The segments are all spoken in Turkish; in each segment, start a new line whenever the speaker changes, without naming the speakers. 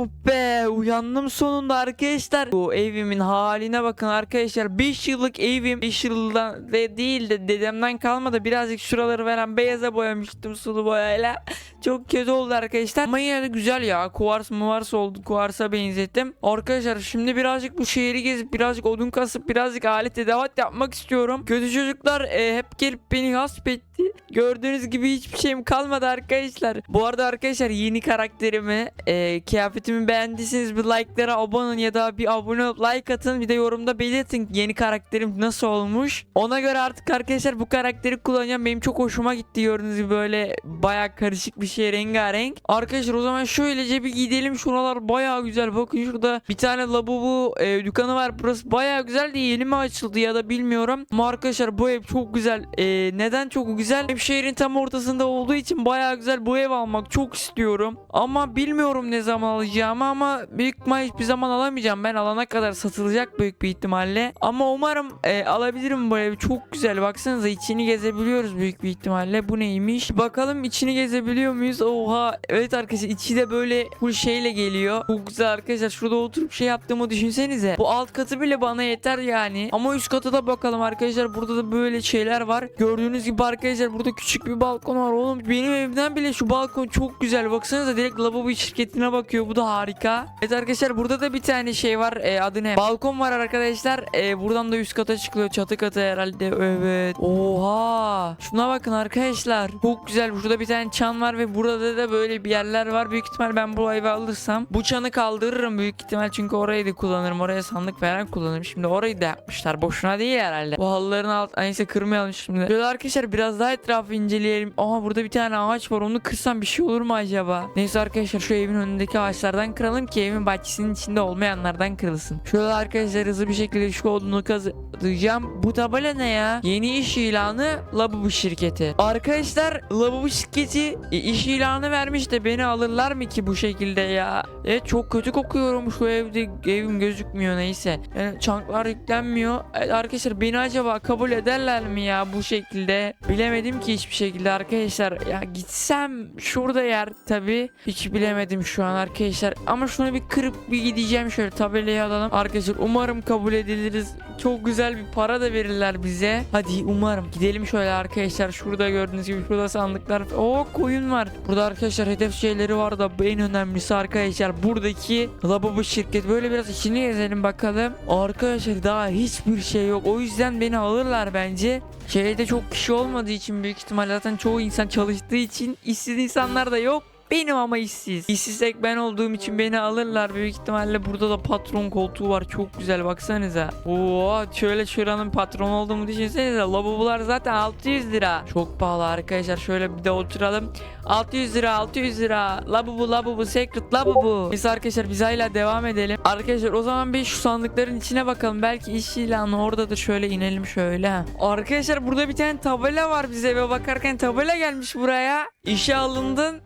Oh be uyandım sonunda arkadaşlar. Bu evimin haline bakın arkadaşlar. 5 yıllık evim 5 yıldan de değil de dedemden kalmadı. Birazcık şuraları veren beyaza boyamıştım sulu boyayla. Çok kötü oldu arkadaşlar. Ama yine de güzel ya. Kuvars muvars oldu. Kuvarsa benzettim. Arkadaşlar şimdi birazcık bu şehri gezip birazcık odun kasıp birazcık alet edevat yapmak istiyorum. Kötü çocuklar e, hep gelip beni gasp etti. Gördüğünüz gibi hiçbir şeyim kalmadı arkadaşlar. Bu arada arkadaşlar yeni karakterimi e, kıyafetimi beğendiyseniz bir like'lara abone ya da bir abone olup like atın bir de yorumda belirtin yeni karakterim nasıl olmuş. Ona göre artık arkadaşlar bu karakteri kullanacağım. Benim çok hoşuma gitti gördüğünüz gibi böyle baya karışık bir şey rengarenk. Arkadaşlar o zaman şöylece bir gidelim. Şuralar baya güzel. Bakın şurada bir tane labubu e, dükkanı var. Burası baya güzel de yeni mi açıldı ya da bilmiyorum. Ama arkadaşlar bu ev çok güzel. E, neden çok güzel? Hem şehrin tam ortasında olduğu için baya güzel bu ev almak çok istiyorum. Ama bilmiyorum ne zaman alacağımı ama büyük ihtimal hiçbir zaman alamayacağım. Ben alana kadar satılacak büyük bir ihtimalle. Ama umarım e, alabilirim evi. Çok güzel. Baksanıza içini gezebiliyoruz büyük bir ihtimalle. Bu neymiş? Bakalım içini gezebiliyor muyuz? Oha. Evet arkadaşlar içi de böyle full şeyle geliyor. Çok güzel arkadaşlar. Şurada oturup şey yaptığımı düşünsenize. Bu alt katı bile bana yeter yani. Ama üst katı da bakalım arkadaşlar. Burada da böyle şeyler var. Gördüğünüz gibi arkadaşlar burada küçük bir balkon var. Oğlum benim evimden bile şu balkon çok güzel. Baksanıza direkt lavabo şirketine bakıyor. Bu da harika. Evet arkadaşlar burada da bir tane şey var. E, adı ne? Balkon var arkadaşlar. E, buradan da üst kata çıkılıyor. Çatı katı herhalde. Evet. Oha. Şuna bakın arkadaşlar. Çok güzel. Şurada bir tane çan var ve burada da böyle bir yerler var. Büyük ihtimal ben bu evi alırsam bu çanı kaldırırım büyük ihtimal çünkü orayı da kullanırım. Oraya sandık falan kullanırım. Şimdi orayı da yapmışlar. Boşuna değil herhalde. Bu halıların alt neyse kırmayalım şimdi. Şöyle arkadaşlar biraz daha etrafı inceleyelim. Aha burada bir tane ağaç var. Onu kırsam bir şey olur mu acaba? Neyse arkadaşlar şu evin önündeki ağaçlardan kıralım ki evin bahçesinin içinde olmayanlardan kırılsın. Şöyle arkadaşlar hızlı bir şekilde şu odunu kazıyacağım. Bu tabela ne ya? Yeni iş ilanı Labubu şirketi. Arkadaşlar Labubu şirketi e, iş ilanı vermiş de beni alırlar mı ki bu şekilde ya? Evet çok kötü kokuyorum şu evde evim gözükmüyor neyse. Yani çanklar yüklenmiyor. Evet, arkadaşlar beni acaba kabul ederler mi ya bu şekilde? Bilemedim ki hiçbir şekilde arkadaşlar. Ya gitsem şurada yer tabi. Hiç bilemedim şu an arkadaşlar. Ama şunu bir kırıp bir gideceğim şöyle tabelayı alalım. Arkadaşlar umarım kabul ediliriz. Çok güzel bir para da verirler bize. Hadi umarım. Gidelim şöyle arkadaşlar. Şurada gördüğünüz gibi şurada sandıklar. Oo koyun var. Burada arkadaşlar hedef şeyleri var da en önemlisi arkadaşlar buradaki Labubu şirket. Böyle biraz içini gezelim bakalım. Arkadaşlar daha hiçbir şey yok. O yüzden beni alırlar bence. Şehirde çok kişi olmadığı için büyük ihtimal zaten çoğu insan çalıştığı için işsiz insanlar da yok. Benim ama işsiz. İşsiz tek ben olduğum için beni alırlar. Büyük ihtimalle burada da patron koltuğu var. Çok güzel baksanıza. Oo şöyle şuranın patron olduğumu düşünsenize. Lavabolar zaten 600 lira. Çok pahalı arkadaşlar. Şöyle bir de oturalım. 600 lira 600 lira. Labubu labubu secret labubu. Biz arkadaşlar biz hala devam edelim. Arkadaşlar o zaman bir şu sandıkların içine bakalım. Belki iş ilanı oradadır. Şöyle inelim şöyle. Arkadaşlar burada bir tane tabela var bize ve bakarken tabela gelmiş buraya. İşe alındın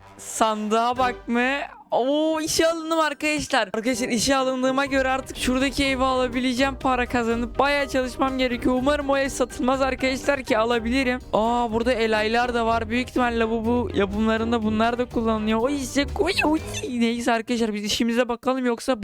sandığa bak mı? Oo işe alındım arkadaşlar. Arkadaşlar işe alındığıma göre artık şuradaki evi alabileceğim para kazanıp bayağı çalışmam gerekiyor. Umarım o ev satılmaz arkadaşlar ki alabilirim. Aa burada elaylar da var. Büyük ihtimalle bu bu yapımlarında bunlar da kullanılıyor. O işte koy oy. Neyse arkadaşlar biz işimize bakalım yoksa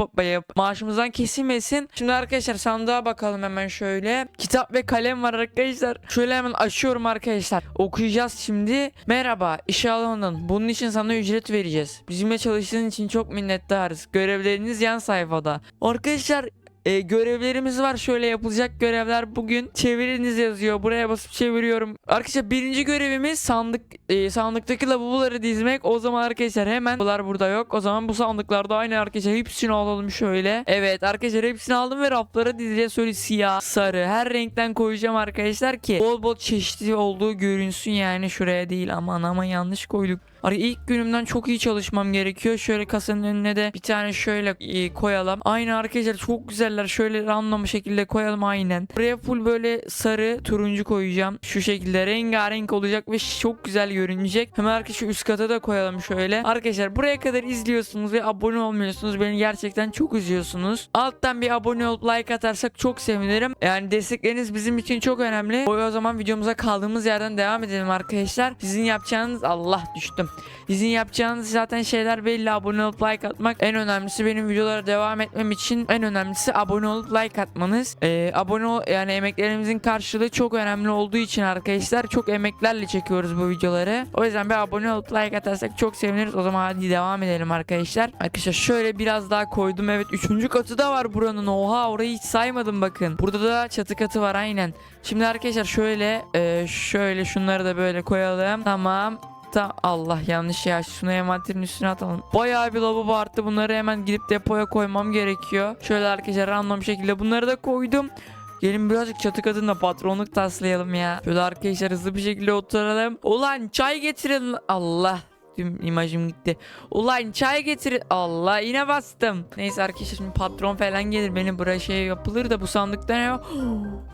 maaşımızdan kesilmesin. Şimdi arkadaşlar sandığa bakalım hemen şöyle. Kitap ve kalem var arkadaşlar. Şöyle hemen açıyorum arkadaşlar. Okuyacağız şimdi. Merhaba işe alındın. Bunun için sana ücret vereceğiz. Bizimle çalıştığın için çok minnettarız. Görevleriniz yan sayfada. Arkadaşlar e, görevlerimiz var. Şöyle yapılacak görevler bugün. Çeviriniz yazıyor. Buraya basıp çeviriyorum. Arkadaşlar birinci görevimiz sandık e, sandıktaki lavaboları dizmek. O zaman arkadaşlar hemen bunlar burada yok. O zaman bu sandıklarda aynı arkadaşlar hepsini alalım şöyle. Evet arkadaşlar hepsini aldım ve raflara dizeceğiz. Şöyle siyah, sarı her renkten koyacağım arkadaşlar ki bol bol çeşitli olduğu görünsün yani şuraya değil. Aman aman yanlış koyduk. Ari ilk günümden çok iyi çalışmam gerekiyor. Şöyle kasanın önüne de bir tane şöyle e, koyalım. Aynı arkadaşlar çok güzeller. Şöyle random şekilde koyalım aynen. Buraya full böyle sarı, turuncu koyacağım. Şu şekilde rengarenk olacak ve çok güzel görünecek. Hemen arkadaşlar üst kata da koyalım şöyle. Arkadaşlar buraya kadar izliyorsunuz ve abone olmuyorsunuz. Beni gerçekten çok üzüyorsunuz. Alttan bir abone olup like atarsak çok sevinirim. Yani destekleriniz bizim için çok önemli. O, o zaman videomuza kaldığımız yerden devam edelim arkadaşlar. Sizin yapacağınız Allah düştüm. Sizin yapacağınız zaten şeyler belli. Abone olup like atmak. En önemlisi benim videolara devam etmem için en önemlisi abone olup like atmanız. Ee, abone ol yani emeklerimizin karşılığı çok önemli olduğu için arkadaşlar çok emeklerle çekiyoruz bu videoları. O yüzden bir abone olup like atarsak çok seviniriz. O zaman hadi devam edelim arkadaşlar. Arkadaşlar şöyle biraz daha koydum. Evet üçüncü katı da var buranın. Oha orayı hiç saymadım bakın. Burada da çatı katı var aynen. Şimdi arkadaşlar şöyle e, şöyle şunları da böyle koyalım. Tamam. Ta Allah yanlış ya. Şunu envanterin üstüne atalım. Bayağı bir lavabo arttı. Bunları hemen gidip depoya koymam gerekiyor. Şöyle arkadaşlar random şekilde bunları da koydum. Gelin birazcık çatı katında patronluk taslayalım ya. Şöyle arkadaşlar hızlı bir şekilde oturalım. Ulan çay getirin. Allah. Tüm imajım gitti. Ulan çay getirin. Allah yine bastım. Neyse arkadaşlar şimdi patron falan gelir. Benim buraya şey yapılır da bu sandıkta ne var?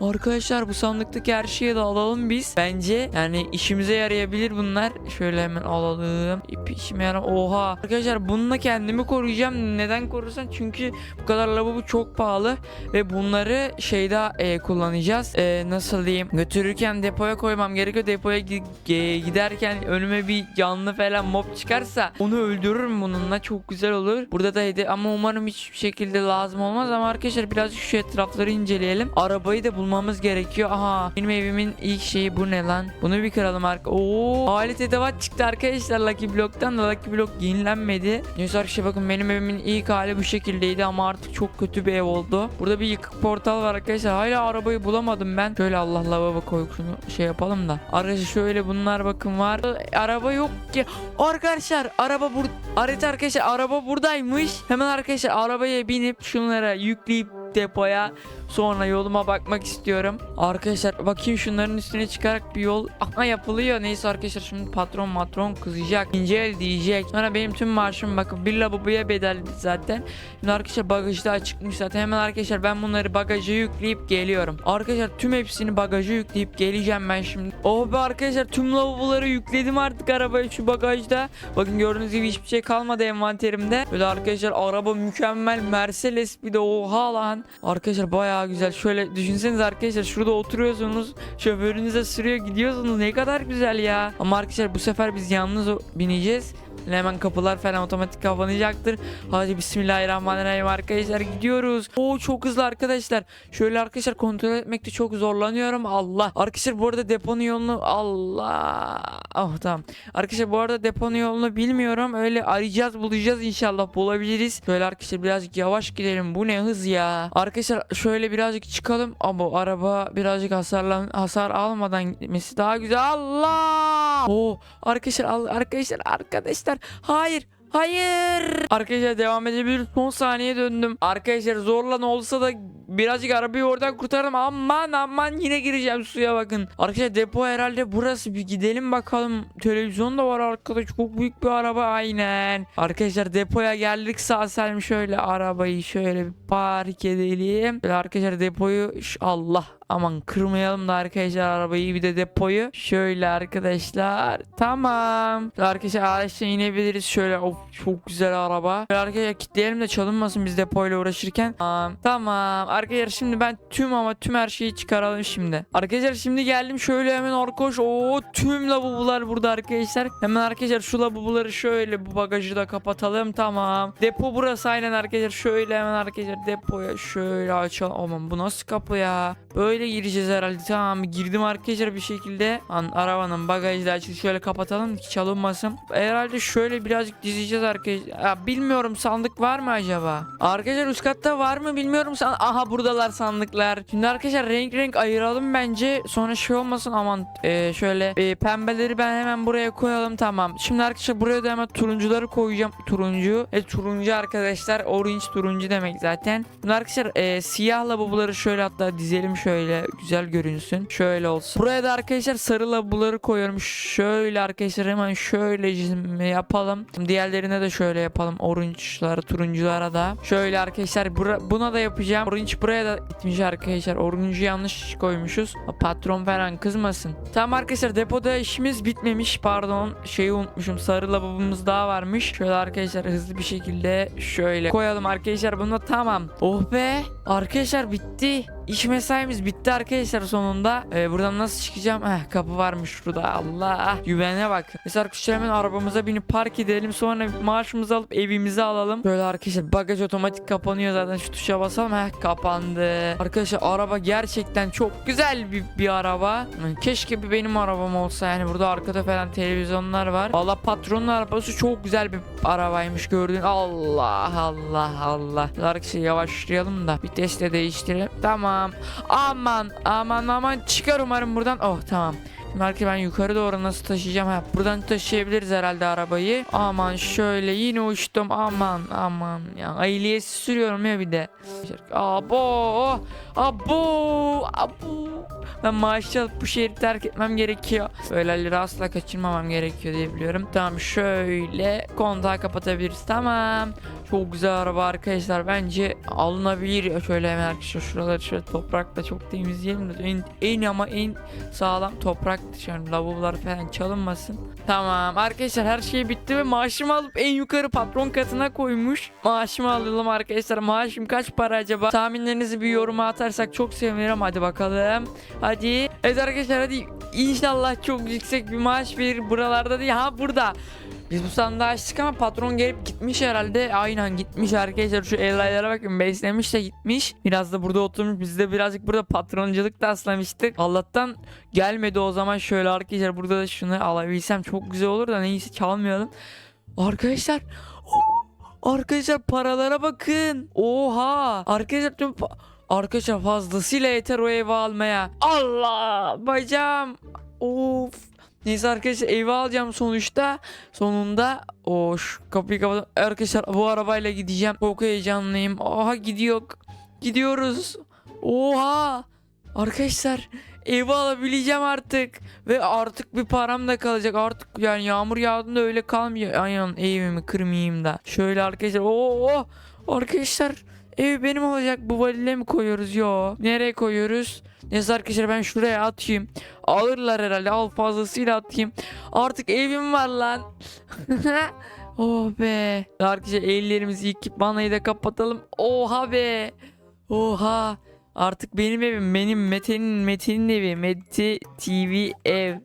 Arkadaşlar bu sandıktaki her şeyi de alalım biz. Bence yani işimize yarayabilir bunlar. Şöyle hemen alalım. İp işime yarar. Oha. Arkadaşlar bununla kendimi koruyacağım. Neden korursan? Çünkü bu kadar lavabo çok pahalı. Ve bunları şeyde e, kullanacağız. E, nasıl diyeyim? Götürürken depoya koymam gerekiyor. Depoya ge- giderken önüme bir canlı falan mob çıkarsa onu öldürürüm bununla. Çok güzel olur. Burada da hedi ama umarım hiçbir şekilde lazım olmaz ama arkadaşlar birazcık şu etrafları inceleyelim. Arabayı da bulmamız gerekiyor. Aha benim evimin ilk şeyi bu ne lan? Bunu bir kıralım arka. Oo alet edevat çıktı arkadaşlar Lucky Block'tan da Lucky Block yenilenmedi. Neyse arkadaşlar bakın benim evimin ilk hali bu şekildeydi ama artık çok kötü bir ev oldu. Burada bir yıkık portal var arkadaşlar. Hala arabayı bulamadım ben. Şöyle Allah lavabo koy şunu şey yapalım da. Arkadaşlar şöyle bunlar bakın var. Araba yok ki. Arkadaşlar araba bur harita arkadaşlar araba buradaymış. Hemen arkadaşlar arabaya binip şunlara yükleyip depoya sonra yoluma bakmak istiyorum. Arkadaşlar bakayım şunların üstüne çıkarak bir yol aha yapılıyor. Neyse arkadaşlar şimdi patron matron kızacak. İnce el diyecek. Sonra benim tüm maaşım bakın bir lavaboya bedelli zaten. Şimdi arkadaşlar bagajda açıkmış zaten. Hemen arkadaşlar ben bunları bagaja yükleyip geliyorum. Arkadaşlar tüm hepsini bagaja yükleyip geleceğim ben şimdi. Oh be arkadaşlar tüm lavaboları yükledim artık arabaya şu bagajda. Bakın gördüğünüz gibi hiçbir şey kalmadı envanterimde. Böyle arkadaşlar araba mükemmel Mercedes bir de oha lan. Arkadaşlar bayağı güzel. Şöyle düşünseniz arkadaşlar şurada oturuyorsunuz. Şoförünüze sürüyor gidiyorsunuz. Ne kadar güzel ya. Ama arkadaşlar bu sefer biz yalnız bineceğiz. Hemen kapılar falan otomatik kapanacaktır. Hadi bismillahirrahmanirrahim arkadaşlar gidiyoruz. Oo çok hızlı arkadaşlar. Şöyle arkadaşlar kontrol etmekte çok zorlanıyorum. Allah. Arkadaşlar bu arada deponun yolunu Allah. Oh tamam. Arkadaşlar bu arada deponun yolunu bilmiyorum. Öyle arayacağız bulacağız inşallah bulabiliriz. Şöyle arkadaşlar birazcık yavaş gidelim. Bu ne hız ya. Arkadaşlar şöyle birazcık çıkalım. Ama araba birazcık hasarlan hasar almadan gitmesi daha güzel. Allah. Oo arkadaşlar arkadaşlar arkadaşlar hayır Hayır. Arkadaşlar devam edebiliriz. Son saniye döndüm. Arkadaşlar zorla ne olsa da birazcık arabayı oradan kurtardım. Aman aman yine gireceğim suya bakın. Arkadaşlar depo herhalde burası. Bir gidelim bakalım. Televizyon da var arkada. Çok büyük bir araba aynen. Arkadaşlar depoya geldik sağ salim şöyle arabayı şöyle bir park edelim. Böyle arkadaşlar depoyu Allah Aman kırmayalım da arkadaşlar arabayı bir de depoyu. Şöyle arkadaşlar. Tamam. Arkadaşlar araçtan inebiliriz. Şöyle of çok güzel araba. Şöyle arkadaşlar kilitleyelim de çalınmasın biz depoyla uğraşırken. Tamam. Tamam. Arkadaşlar şimdi ben tüm ama tüm her şeyi çıkaralım şimdi. Arkadaşlar şimdi geldim şöyle hemen arkoş. Oo tüm lavabolar burada arkadaşlar. Hemen arkadaşlar şu lavaboları şöyle bu bagajı da kapatalım. Tamam. Depo burası aynen arkadaşlar. Şöyle hemen arkadaşlar depoya şöyle açalım. Aman bu nasıl kapı ya? Böyle gireceğiz herhalde. Tamam girdim arkadaşlar bir şekilde. An arabanın bagajı da açık. Şöyle kapatalım ki çalınmasın. Herhalde şöyle birazcık dizeceğiz arkadaşlar. Ya bilmiyorum sandık var mı acaba? Arkadaşlar üst katta var mı bilmiyorum. San Aha buradalar sandıklar. Şimdi arkadaşlar renk renk ayıralım bence. Sonra şey olmasın aman e, şöyle e, pembeleri ben hemen buraya koyalım tamam. Şimdi arkadaşlar buraya da hemen turuncuları koyacağım. Turuncu. E turuncu arkadaşlar. Orange turuncu demek zaten. Şimdi arkadaşlar e, siyah lavaboları şöyle hatta dizelim şöyle güzel görünsün. Şöyle olsun. Buraya da arkadaşlar sarı lavaboları koyuyorum. Şöyle arkadaşlar hemen şöyle yapalım. Diğerlerine de şöyle yapalım. Orange'lara, turunculara da. Şöyle arkadaşlar buna da yapacağım. Orange buraya da gitmiş arkadaşlar. Orange'u yanlış koymuşuz. Patron falan kızmasın. Tamam arkadaşlar depoda işimiz bitmemiş. Pardon şeyi unutmuşum. Sarı lavabomuz daha varmış. Şöyle arkadaşlar hızlı bir şekilde şöyle koyalım arkadaşlar. Bunu tamam. Oh be. Arkadaşlar bitti. İş mesaimiz bitti arkadaşlar sonunda. Ee, buradan nasıl çıkacağım? Heh, kapı varmış şurada. Allah. Güvene bak. Mesela arkadaşlar hemen arabamıza binip park edelim. Sonra maaşımızı alıp evimize alalım. Böyle arkadaşlar bagaj otomatik kapanıyor zaten. Şu tuşa basalım. Heh kapandı. Arkadaşlar araba gerçekten çok güzel bir, bir araba. Keşke bir benim arabam olsa. Yani burada arkada falan televizyonlar var. Valla patronun arabası çok güzel bir arabaymış gördüğün. Allah Allah Allah. Arkadaşlar yavaşlayalım da vites de değiştirelim. Tamam. Aman aman aman çıkar umarım buradan. Oh tamam. Arkadaşlar ben yukarı doğru nasıl taşıyacağım? Ha, buradan taşıyabiliriz herhalde arabayı. Aman şöyle yine uçtum. Aman aman. Ya ailiyesi sürüyorum ya bir de. Abo. Abo. Abo. Ben maaşı alıp bu şehri terk etmem gerekiyor. Böyleleri asla kaçırmamam gerekiyor diye biliyorum. Tamam şöyle kontağı kapatabiliriz. Tamam. Çok güzel araba arkadaşlar. Bence alınabilir. Şöyle hemen arkadaşlar şuraları şöyle toprakla çok temizleyelim en, en ama en sağlam toprak yani lavablar falan çalınmasın. Tamam arkadaşlar her şey bitti ve maaşımı alıp en yukarı patron katına koymuş. Maaşımı alalım arkadaşlar. Maaşım kaç para acaba? Tahminlerinizi bir yoruma atarsak çok sevinirim. Hadi bakalım. Hadi. Evet arkadaşlar hadi inşallah çok yüksek bir maaş verir buralarda değil. Ha burada. Biz bu sandığı açtık ama patron gelip gitmiş herhalde. Aynen gitmiş arkadaşlar. Şu elaylara bakın. Beslemiş de gitmiş. Biraz da burada oturmuş. Biz de birazcık burada patronculuk taslamıştık. Allah'tan gelmedi o zaman. Şöyle arkadaşlar burada da şunu alabilsem çok güzel olur da neyse çalmayalım. Arkadaşlar. oh, Arkadaşlar paralara bakın. Oha. Arkadaşlar tüm Arkadaşlar fazlasıyla yeter o evi almaya. Allah bacağım. Of. Neyse arkadaşlar evi alacağım sonuçta. Sonunda o kapıyı kapat. Arkadaşlar bu arabayla gideceğim. Çok heyecanlıyım. Oha gidiyor. Gidiyoruz. Oha. Arkadaşlar evi alabileceğim artık. Ve artık bir param da kalacak. Artık yani yağmur yağdığında öyle kalmıyor. Aynen evimi kırmayayım da. Şöyle arkadaşlar. Oo, arkadaşlar ev benim olacak. Bu valile mi koyuyoruz? Yo. Nereye koyuyoruz? Neyse arkadaşlar ben şuraya atayım. Alırlar herhalde. Al fazlasıyla atayım. Artık evim var lan. oh be. Arkadaşlar ellerimizi yıkıp vanayı da kapatalım. Oha be. Oha. Artık benim evim. Benim Mete'nin Mete'nin evi. Mete TV ev.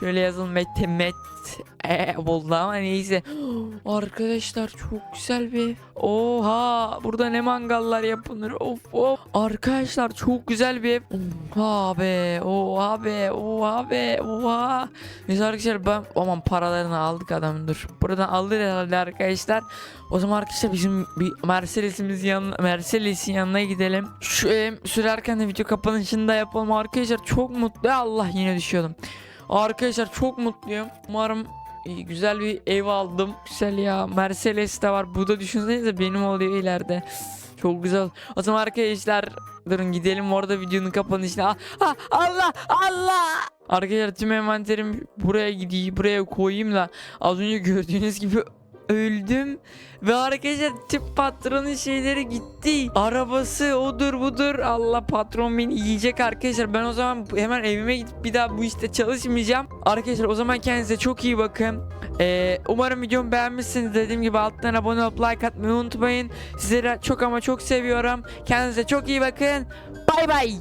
Şöyle yazalım Mete Met e, oldu ama neyse. Arkadaşlar çok güzel bir. Oha burada ne mangallar yapılır. Of of. Arkadaşlar çok güzel bir. Oha be. Oha be. Oha be. Oha. Neyse arkadaşlar ben aman paralarını aldık adamın dur. Buradan alır herhalde arkadaşlar. O zaman arkadaşlar bizim bir Mercedes'imiz yan Mercedes'in yanına gidelim. Şu ev sürerken de video kapanışını da yapalım arkadaşlar. Çok mutlu. Allah yine düşüyordum. Arkadaşlar çok mutluyum. Umarım iyi, güzel bir ev aldım. Güzel ya. Mercedes de var. Bu da düşünsenize benim oluyor ileride. Çok güzel. O zaman arkadaşlar durun gidelim orada videonun kapanışına. Ah, ah, Allah Allah. Arkadaşlar tüm envanterim buraya gideyim buraya koyayım da az önce gördüğünüz gibi öldüm ve arkadaşlar tüm patronun şeyleri gitti. Arabası odur budur. Allah patron beni yiyecek arkadaşlar. Ben o zaman hemen evime gidip bir daha bu işte çalışmayacağım. Arkadaşlar o zaman kendinize çok iyi bakın. Ee, umarım videomu beğenmişsiniz. Dediğim gibi alttan abone olup like atmayı unutmayın. Sizleri çok ama çok seviyorum. Kendinize çok iyi bakın. Bay bay.